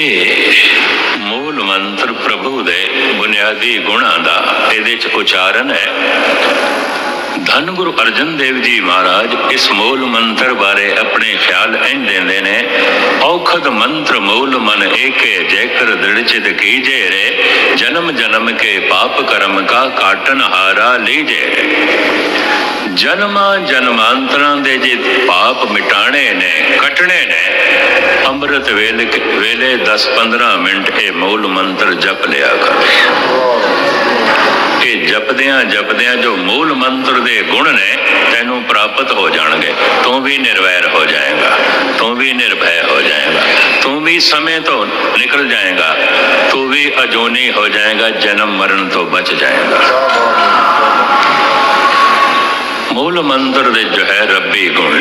ਇਹ ਮੂਲ ਮੰਤਰ ਪ੍ਰਭੂ ਦੇ ਬੁਨਿਆਦੀ ਗੁਣਾਂ ਦਾ ਇਹਦੇ ਚ ਉਚਾਰਨ ਹੈ। ਧੰਨ ਗੁਰੂ ਅਰਜਨ ਦੇਵ ਜੀ ਮਹਾਰਾਜ ਇਸ ਮੂਲ ਮੰਤਰ ਬਾਰੇ ਆਪਣੇ ਖਿਆਲ ਇੰਝ ਦਿੰਦੇ ਨੇ, ਔਖਦ ਮੰਤਰ ਮੂਲ ਮਨ ਏਕੇ, ਜੇਕਰ ਦ੍ਰਿੜ ਕੀਜੇ ਰੇ, ਜਨਮ ਜਨਮ ਕੇ ਪਾਪ ਕਰਮ ਕਾ ਕਾਟਨ ਹਾਰਾ ਲੀਜੇ ਜਨਮਾਂ ਜਨਮਾਂਤਰਾਂ ਦੇ ਜੇ ਪਾਪ ਮਿਟਾਣੇ ਅੰਮ੍ਰਿਤ ਵੇਲੇ ਵੇਲੇ 10-15 ਮਿੰਟ ਇਹ ਮੂਲ ਮੰਤਰ ਜਪ ਲਿਆ ਕਰ। ਇਹ ਜਪਦਿਆਂ ਜਪਦਿਆਂ ਜੋ ਮੂਲ ਮੰਤਰ ਦੇ ਗੁਣ ਨੇ, ਤੈਨੂੰ ਪ੍ਰਾਪਤ ਹੋ ਜਾਣਗੇ। ਤੂੰ ਵੀ ਨਿਰਵੈਰ ਹੋ ਜਾਏਗਾ। ਤੂੰ ਵੀ ਨਿਰਭੈ ਹੋ ਜਾਏਗਾ। ਤੂੰ ਵੀ ਸਮੇਂ ਤੋਂ ਨਿਕਲ ਜਾਏਗਾ। ਤੂੰ ਵੀ ਅਜੋਨੀ ਹੋ ਜਾਏਗਾ। ਜਨਮ ਮਰਨ ਤੋਂ ਬਚ ਜਾਏਗਾ। ਮੂਲ ਮੰਤਰ ਦੇ ਜੋ ਹੈ, ਰੱਬੀ ਗੁਣ।